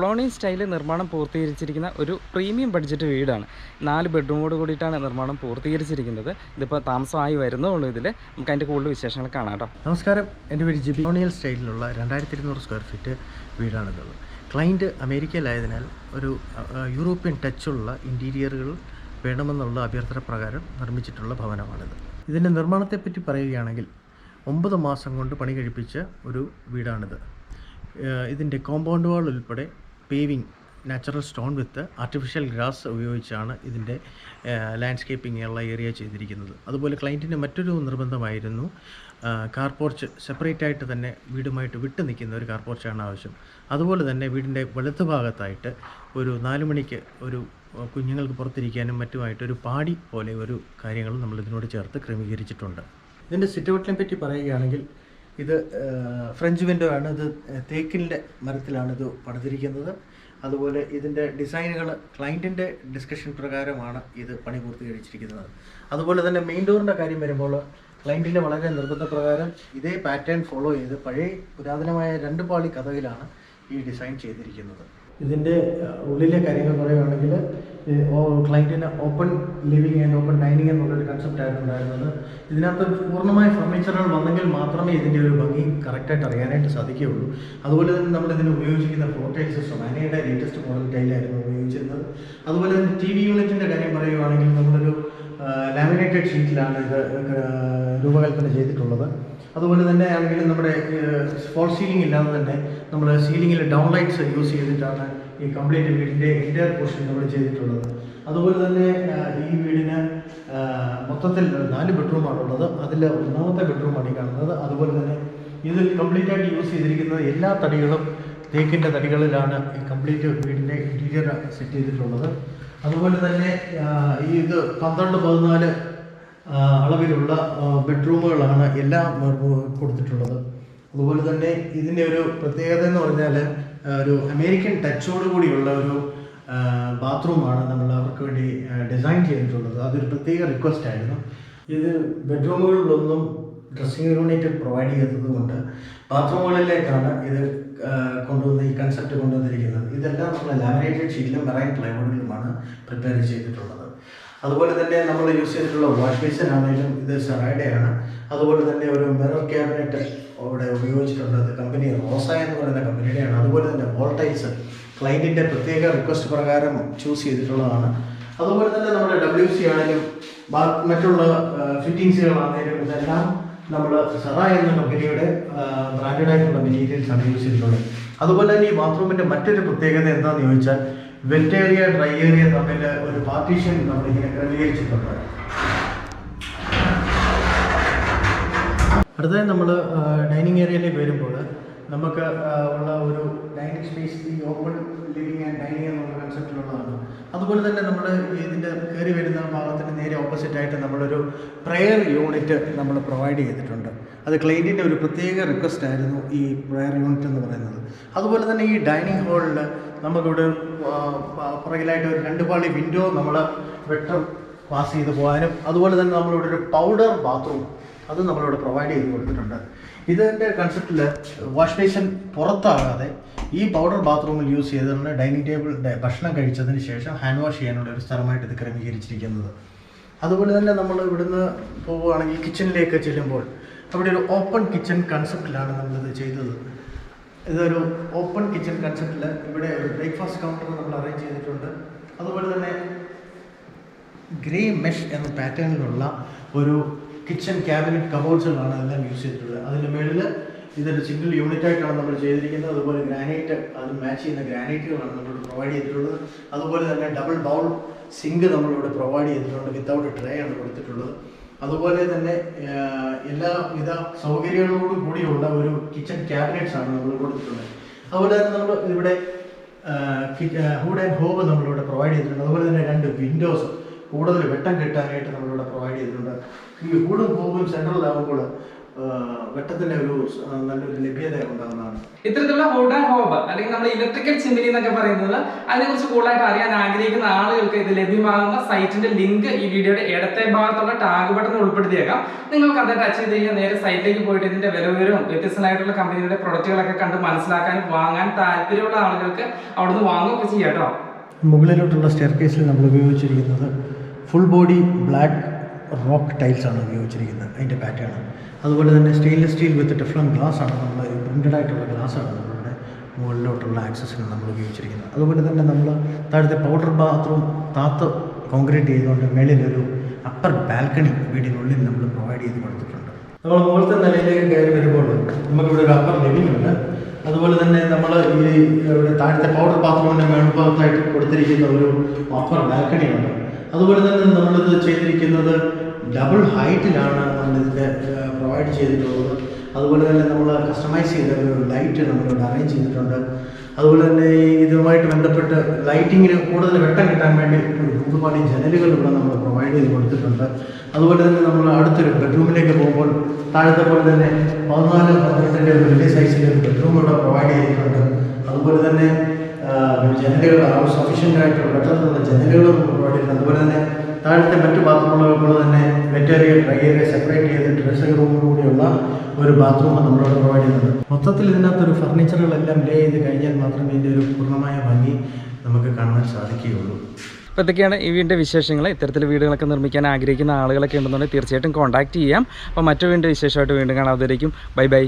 Colonial സ്റ്റൈലിൽ നിർമ്മാണം പൂർത്തീകരിച്ചിരിക്കുന്ന ഒരു പ്രീമിയം ബഡ്ജറ്റ് വീടാണ്. നാല് ബെഡ്റൂമോട് കൂടിയിട്ടാണ് നിർമ്മാണം പൂർത്തീകരിച്ചിരിക്കുന്നത്. ഇതിപ്പോൾ താമസമായി വരുന്നുള്ളൂ ഇതിൽ നമുക്ക് അതിന്റെ കൂടുതൽ വിശേഷങ്ങൾ കാണാം കേട്ടോ. നമസ്കാരം. എന്റെ പേര് ജിബി. കൊളോണിയൽ സ്റ്റൈലിലുള്ള രണ്ടായിരത്തി ഇരുന്നൂറ് സ്ക്വയർ ഫീറ്റ് വീടാണുള്ളത് ക്ലൈന്റ് അമേരിക്കയിലായതിനാൽ ഒരു യൂറോപ്യൻ ടച്ചുള്ള ഇന്റീരിയറുകൾ വേണമെന്നുള്ള അഭ്യർത്ഥന പ്രകാരം നിർമ്മിച്ചിട്ടുള്ള ഭവനമാണിത്. ഇതിന്റെ നിർമ്മാണത്തെപ്പറ്റി പറയുകയാണെങ്കിൽ ഒമ്പത് മാസം കൊണ്ട് പണി കഴിപ്പിച്ച ഒരു വീടാണിത്. ഇതിന്റെ കോമ്പൗണ്ട് വാൾ ഉൾപ്പെടെ paving natural stone with artificial grass ഉപയോഗിച്ചാണ് ഇതിന്റെ ലാൻഡ്സ്കേപ്പിംഗ് ഉള്ള ഏരിയ ചെയ്തിരിക്കുന്നത്. അതുപോലെ ക്ലയന്റിന്റെ മറ്റൊരു നിർബന്ധമായിരുന്നു കാർപോർച്ച് സെപ്പറേറ്റ് ആയിട്ട് തന്നെ വീടുമായിട്ട് വിട്ടു നിൽക്കുന്ന ഒരു കാർ പോർച്ചാണ് ആവശ്യം. അതുപോലെ തന്നെ വീടിന്റെ വലത്ത് ഭാഗത്തായിട്ട് ഒരു നാല് മണിക്ക് ഒരു കുഞ്ഞുങ്ങൾക്ക് പുറത്തിരിക്കാനും മറ്റുമായിട്ട് ഒരു പാടി പോലെ ഒരു കാര്യങ്ങൾ നമ്മൾ ഇതിനോട് ചേർത്ത് ക്രമീകരിച്ചിട്ടുണ്ട്. ഇതിന്റെ സിറ്റ് പറ്റി പറയുകയാണെങ്കിൽ ഇത് ഫ്രഞ്ച് വിൻഡോ ആണ്. ഇത് തേക്കിന്റെ മരത്തിലാണ് ഇത് പണിതിരിക്കുന്നത്. അതുപോലെ ഇതിന്റെ ഡിസൈനുകൾ ക്ലയന്റിന്റെ ഡിസ്കഷൻ പ്രകാരമാണ് ഇത് പണി പൂർത്തീകരിച്ചിരിക്കുന്നത്. അതുപോലെ തന്നെ മെയിൻ ഡോറിന്റെ കാര്യം വരുമ്പോൾ ക്ലയന്റിന്റെ വളരെ നിർബന്ധപ്രകാരം ഇതേ പാറ്റേൺ ഫോളോ ചെയ്ത് പഴയ പുരാതനമായ രണ്ട് പാളി കഥയിലാണ് ഈ ഡിസൈൻ ചെയ്തിരിക്കുന്നത്. ഇതിന്റെ ഉള്ളിലെ കാര്യങ്ങൾ പറയുകയാണെങ്കിൽ ക്ലയന്റിന് open living and open dining എന്നുള്ളൊരു കൺസെപ്റ്റ് ആയിരുന്നു ഉണ്ടായിരുന്നത്. ഇതിനകത്ത് പൂർണമായ ഫർണിച്ചറുകൾ വന്നെങ്കിൽ മാത്രമേ ഇതിന്റെ ഒരു ഭംഗി കറക്റ്റായിട്ട് അറിയാനായിട്ട് സാധിക്കുകയുള്ളൂ. അതുപോലെ തന്നെ നമ്മൾ ഇതിന് ഉപയോഗിച്ചിരിക്കുന്ന ഫ്ലോർ ടൈൽ സിസ്റ്റം അനയുടെ ലേറ്റസ്റ്റ് മോഡൽ ടൈലായിരുന്നു ഉപയോഗിച്ചിരുന്നത്. അതുപോലെ തന്നെ ടി വി യൂണിറ്റിന്റെ കാര്യം പറയുകയാണെങ്കിൽ നമ്മളൊരു ലാമിനേറ്റഡ് ഷീറ്റിലാണ് ഇത് രൂപകൽപ്പന ചെയ്തിട്ടുള്ളത്. അതുപോലെ തന്നെ ആണെങ്കിൽ നമ്മുടെ ഫോൾ സീലിംഗ് ഇല്ലാതെ തന്നെ നമ്മൾ സീലിംഗിൽ ഡൗൺ ലൈറ്റ്സ് യൂസ് ചെയ്തിട്ടാണ് ഈ കംപ്ലീറ്റ് വീടിന്റെ എന്റയർ പോർഷൻ നമ്മൾ ചെയ്തിട്ടുള്ളത്. അതുപോലെ തന്നെ ഈ വീടിന് മൊത്തത്തിൽ നാല് ബെഡ്റൂമാണ് ഉള്ളത് അതിൽ ഒന്നാമത്തെ ബെഡ്റൂമാണ് ഈ കാണുന്നത്. അതുപോലെ തന്നെ ഇതിൽ കംപ്ലീറ്റ് ആയിട്ട് യൂസ് ചെയ്തിരിക്കുന്ന എല്ലാ തടികളും തേക്കിന്റെ തടികളിലാണ് ഈ കംപ്ലീറ്റ് വീടിന്റെ ഇന്റീരിയർ സെറ്റ് ചെയ്തിട്ടുള്ളത്. അതുപോലെ തന്നെ ഈ ഇത് പന്ത്രണ്ട് പതിനാല് അളവിലുള്ള ബെഡ്റൂമുകളാണ് എല്ലാം കൊടുത്തിട്ടുള്ളത്. അതുപോലെ തന്നെ ഇതിന്റെ ഒരു പ്രത്യേകത എന്ന് പറഞ്ഞാൽ ഒരു അമേരിക്കൻ ടച്ചോട് കൂടിയുള്ള ഒരു ബാത്റൂമാണ് നമ്മൾ അവർക്ക് വേണ്ടി ഡിസൈൻ ചെയ്തിട്ടുള്ളത്. അതൊരു പ്രത്യേക റിക്വസ്റ്റ് ആയിരുന്നു. ഇത് ബെഡ്റൂമുകളിലൊന്നും ഡ്രസ്സിംഗ് യൂണിറ്റ് പ്രൊവൈഡ് ചെയ്തത് കൊണ്ട് ബാത്റൂമുകളിലേക്കാണ് ഇത് കൊണ്ടുവന്ന് ഈ കൺസെപ്റ്റ് കൊണ്ടുവന്നിരിക്കുന്നത്. ഇതെല്ലാം നമ്മൾ ലാമിനേറ്റഡ് ഷീറ്റിലും മെറൈൻ പ്ലൈവുഡിലുമാണ് പ്രിപ്പയർ ചെയ്തിട്ടുള്ളത്. അതുപോലെ തന്നെ നമ്മൾ യൂസ് ചെയ്തിട്ടുള്ള വാഷ് ബേസിൻ ആണെങ്കിലും ഇത് സെറൈഡയാണ് അതുപോലെ തന്നെ ഒരു മിറർ ക്യാബിനറ്റ് അവിടെ ഉപയോഗിച്ചിട്ടുള്ളത് കമ്പനി റോസ എന്ന് പറയുന്ന കമ്പനിയുടെയാണ് അതുപോലെ തന്നെ വോൾട്ടൈസ് ക്ലയന്റിന്റെ പ്രത്യേക റിക്വസ്റ്റ് പ്രകാരം ചൂസ് ചെയ്തിട്ടുള്ളതാണ്. അതുപോലെ തന്നെ നമ്മുടെ ഡബ്ല്യു സി ആണെങ്കിലും മറ്റുള്ള ഫിറ്റിങ്സുകളാണെങ്കിലും ഇതെല്ലാം നമ്മൾ സെറ എന്ന കമ്പനിയുടെ ബ്രാൻഡഡ് ആയിട്ടുള്ള ആണ് യൂസ് ചെയ്തിട്ടുള്ളത്. അതുപോലെ തന്നെ ഈ ബാത്റൂമിന്റെ മറ്റൊരു പ്രത്യേകത എന്താണെന്ന് ചോദിച്ചാൽ വെറ്റ് ഏരിയ ഡ്രൈ ഏരിയ തമ്മിൽ ഒരു പാർട്ടീഷൻ നമ്മൾ നമ്മളിങ്ങനെ ക്രമീകരിച്ചിട്ടുണ്ട്. അടുത്തതായി നമ്മൾ ഡൈനിങ് ഏരിയയിലേക്ക് വരുമ്പോൾ നമുക്ക് ഉള്ള ഒരു ഡൈനിങ് സ്പേസ് ഈ ഓപ്പൺ ലിവിങ് ആൻഡ് ഡൈനിങ് എന്നുള്ള കൺസെപ്റ്റിലുള്ളതാണ്. അതുപോലെ തന്നെ നമ്മൾ ഇതിന്റെ കയറി വരുന്ന ഭാഗത്തിന് നേരെ ഓപ്പോസിറ്റ് ആയിട്ട് നമ്മളൊരു പ്രെയർ യൂണിറ്റ് നമ്മൾ പ്രൊവൈഡ് ചെയ്തിട്ടുണ്ട്. അത് ക്ലൈന്റിന്റെ ഒരു പ്രത്യേക റിക്വസ്റ്റ് ആയിരുന്നു ഈ പ്രെയർ യൂണിറ്റ് എന്ന് പറയുന്നത്. അതുപോലെ തന്നെ ഈ ഡൈനിങ് ഹാളിൽ നമുക്കിവിടെ പുറകിലായിട്ട് ഒരു രണ്ട് പാളി വിൻഡോ നമ്മൾ വെട്ടം പാസ് ചെയ്ത് പോകാനും അതുപോലെ തന്നെ നമ്മളിവിടെ ഒരു പൗഡർ ബാത്റൂം അത് നമ്മളിവിടെ പ്രൊവൈഡ് ചെയ്ത് കൊടുത്തിട്ടുണ്ട്. ഇതിന്റെ കൺസെപ്റ്റിൽ വാഷ് ബേസിൻ പുറത്താകാതെ ഈ പൗഡർ ബാത്റൂമിൽ യൂസ് ചെയ്തിട്ടുണ്ട് ഡൈനിങ് ടേബിൾ ഭക്ഷണം കഴിച്ചതിന് ശേഷം ഹാൻഡ് വാഷ് ചെയ്യാനുള്ള ഒരു സ്ഥലമായിട്ട് ഇത് ക്രമീകരിച്ചിരിക്കുന്നത്. അതുപോലെ തന്നെ നമ്മൾ ഇവിടുന്ന് പോവുകയാണെങ്കിൽ കിച്ചണിലേക്ക് ചെല്ലുമ്പോൾ അവിടെ ഒരു ഓപ്പൺ കിച്ചൺ കൺസെപ്റ്റിലാണ് നമ്മളിത് ചെയ്തത്. ഇതൊരു ഓപ്പൺ കിച്ചൺ കൺസെപ്റ്റിൽ ഇവിടെ ഒരു ബ്രേക്ക്ഫാസ്റ്റ് കൗണ്ടർ നമ്മൾ അറേഞ്ച് ചെയ്തിട്ടുണ്ട്. അതുപോലെ തന്നെ ഗ്രേ മെഷ് എന്ന പാറ്റേണിലുള്ള ഒരു കിച്ചൺ ക്യാബിനറ്റ് കബോർഡ്സുകളാണ് എല്ലാം യൂസ് ചെയ്തിട്ടുള്ളത്. അതിന്റെ മുകളിൽ ഇതൊരു സിംഗിൾ യൂണിറ്റ് ആയിട്ടാണ് നമ്മൾ ചെയ്തിരിക്കുന്നത്. അതുപോലെ ഗ്രാനൈറ്റ് അത് മാച്ച് ചെയ്യുന്ന ഗ്രാനൈറ്റുകളാണ് നമ്മളിവിടെ പ്രൊവൈഡ് ചെയ്തിട്ടുള്ളത്. അതുപോലെ തന്നെ ഡബിൾ ബൗൾ സിങ്ക് നമ്മളിവിടെ പ്രൊവൈഡ് ചെയ്തിട്ടുണ്ട്. വിത്തൗട്ട് ട്രേ ആണ് കൊടുത്തിട്ടുള്ളത്. അതുപോലെ തന്നെ എല്ലാവിധ സൗകര്യങ്ങളോടും കൂടിയുള്ള ഒരു കിച്ചൺ ക്യാബിനറ്റ്സ് ആണ് നമ്മൾ കൊടുത്തിട്ടുള്ളത്. അതുപോലെ തന്നെ നമ്മൾ ഇവിടെ ഹൂഡ് ആൻഡ് ഹോബ് നമ്മളിവിടെ പ്രൊവൈഡ് ചെയ്തിട്ടുണ്ട്. അതുപോലെ തന്നെ രണ്ട് വിൻഡോസ് കൂടുതൽ വെട്ടം കിട്ടാനായിട്ട് നമ്മളിവിടെ പ്രൊവൈഡ് ചെയ്തിട്ടുണ്ട്. ഈ ഹൂഡും ഹോബും സെൻട്രലാകുമ്പോൾ വെട്ടത്തിന്റെ ഒരു നല്ലൊരു ലഭ്യത ഉണ്ടാകുന്നതാണ്. ഇത്തരത്തിലുള്ള ഹുഡ് ആൻഡ് ഹോബ് അല്ലെങ്കിൽ നമ്മൾ ഇലക്ട്രിക്കൽ ചിമ്മിനി എന്നൊക്കെ പറയുന്നത് അതിനെക്കുറിച്ച് കൂടുതലായിട്ട് അറിയാൻ ആഗ്രഹിക്കുന്ന ആളുകൾക്ക് ഇത് ലഭ്യമാകുന്ന സൈറ്റിന്റെ ലിങ്ക് ഈ വീഡിയോയുടെ ഇടത്തെ ഭാഗത്തുള്ള ടാഗ് ബട്ടൺ ഉൾപ്പെടുത്തിയേക്കാം. നിങ്ങൾക്ക് അത് ടച്ച് ചെയ്ത് കഴിഞ്ഞാൽ നേരെ സൈറ്റിലേക്ക് പോയിട്ട് ഇതിന്റെ വില വിവരവും വ്യത്യസ്തമായിട്ടുള്ള കമ്പനിയുടെ പ്രൊഡക്റ്റുകളൊക്കെ കണ്ട് മനസ്സിലാക്കാനും വാങ്ങാൻ താല്പര്യമുള്ള ആളുകൾക്ക് അവിടുന്ന് വാങ്ങുകയൊക്കെ ചെയ്യാം കേട്ടോ. മുകളിലോട്ടുള്ള സ്റ്റെയർ കേസിൽ നമ്മൾ ഉപയോഗിച്ചിരിക്കുന്നത് full body black rock tiles ആണ് ഉപയോഗിച്ചിരിക്കുന്നത്. അതിന്റെ പാറ്റേൺ. അതുപോലെ തന്നെ stainless steel with Teflon glass ആണ് നമ്മൾ പ്രിന്റഡ് ആയിട്ടുള്ള ഗ്ലാസ് ആണ് നമ്മളുടെ മുകളിലോട്ടുള്ള ആക്സസിന് നമ്മൾ ഉപയോഗിച്ചിരിക്കുന്നത്. അതുപോലെ തന്നെ നമ്മൾ താഴത്തെ പൗഡർ ബാത്റൂം താത്ത് കോൺക്രീറ്റ് ചെയ്തുകൊണ്ട് മേളിലൊരു അപ്പർ ബാൽക്കണി വീടിനുള്ളിൽ നമ്മൾ പ്രൊവൈഡ് ചെയ്ത് കൊടുത്തിട്ടുണ്ട്. നമ്മൾ മുകളിലത്തെ നിലയിലേക്ക് കയറി വരുമ്പോൾ നമുക്കിവിടെ ഒരു അപ്പർ ലിവിംഗ് ഉണ്ട്. അതുപോലെ തന്നെ നമ്മൾ ഈ ഇവിടെ താഴത്തെ പൗഡർ ബാത്റൂമിന്റെ മേൽഭാഗത്തായിട്ട് കൊടുത്തിരിക്കുന്ന ഒരു അപ്പർ ബാൽക്കണിയുണ്ട് അതുപോലെ തന്നെ നമ്മളിത് ചെയ്തിരിക്കുന്നത് ഡബിൾ ഹൈറ്റിലാണ് നമ്മളിതിന്റെ പ്രൊവൈഡ് ചെയ്തിട്ടുള്ളത്. അതുപോലെ തന്നെ നമ്മൾ കസ്റ്റമൈസ് ചെയ്ത ഒരു ലൈറ്റ് നമ്മളിവിടെ അറേഞ്ച് ചെയ്തിട്ടുണ്ട്. അതുപോലെ തന്നെ ഇതുമായിട്ട് ബന്ധപ്പെട്ട് ലൈറ്റിങ്ങിന് കൂടുതൽ വെട്ടം കിട്ടാൻ വേണ്ടി നമുക്ക് ഒരുപാട് ജനലുകൾ ഇവിടെ നമ്മൾ പ്രൊവൈഡ് ചെയ്ത് കൊടുത്തിട്ടുണ്ട്. അതുപോലെ തന്നെ നമ്മൾ അടുത്തൊരു ബെഡ്റൂമിലേക്ക് പോകുമ്പോൾ താഴത്തെ പോലെ തന്നെ പതിനാല് പന്ത്രണ്ടിന്റെ വലിയ സൈസിൽ ഒരു ബെഡ്റൂം ഇവിടെ പ്രൊവൈഡ് ചെയ്തിട്ടുണ്ട്. അതുപോലെ തന്നെ ജനലുകൾ സഫീഷ്യന്റ് ആയിട്ടുള്ള വെട്ടത്തിലുള്ള ജനലുകൾ നമ്മൾ പ്രൊവൈഡ് അതുപോലെ തന്നെ താഴത്തെ മറ്റ് ബാത്റൂമുകൾ തന്നെ wet area dry area separate ചെയ്ത് ഡ്രസ്സിംഗ് റൂമിലൂടെയുള്ള ഒരു ബാത്റൂമാണ് നമ്മളോട് പ്രൊവൈഡ് ചെയ്യുന്നത്. മൊത്തത്തിൽ ഇതിനകത്ത് ഒരു ഫർണിച്ചറുകളെല്ലാം ലേ ചെയ്ത് കഴിഞ്ഞാൽ മാത്രമേ ഇതിന്റെ ഒരു പൂർണമായ ഭംഗി നമുക്ക് കാണാൻ സാധിക്കുകയുള്ളൂ. അപ്പോൾ ഇതൊക്കെയാണ് ഈ വീടിന്റെ വിശേഷങ്ങൾ. ഇത്തരത്തിൽ വീടുകളൊക്കെ നിർമ്മിക്കാൻ ആഗ്രഹിക്കുന്ന ആളുകളൊക്കെ ഉണ്ടെന്നുണ്ടെങ്കിൽ തീർച്ചയായിട്ടും കോൺടാക്ട് ചെയ്യാം. അപ്പോൾ മറ്റു വീണ്ടും വിശേഷമായിട്ട് വീണ്ടും കാണാതിരിക്കും ബൈ ബൈ.